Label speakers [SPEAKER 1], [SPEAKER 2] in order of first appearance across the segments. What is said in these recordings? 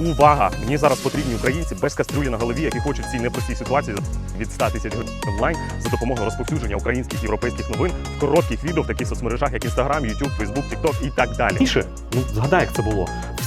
[SPEAKER 1] Увага! Мені зараз потрібні українці без кастрюлі на голові, які хочуть цій непростій ситуації від 100 тисяч онлайн за допомогою розповсюдження українських європейських новин в коротких відео в таких соцмережах, як Instagram, YouTube, Facebook, TikTok і так далі.
[SPEAKER 2] раніше, ну згадай, як це було.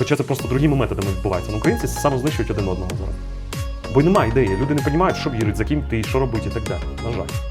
[SPEAKER 2] Хоча це просто другими методами відбувається. Ну, українці самознищують один одного зараз. Бо немає ідеї. Люди не розуміють, що вірить, за ким ти, що робити і так далі. На жаль.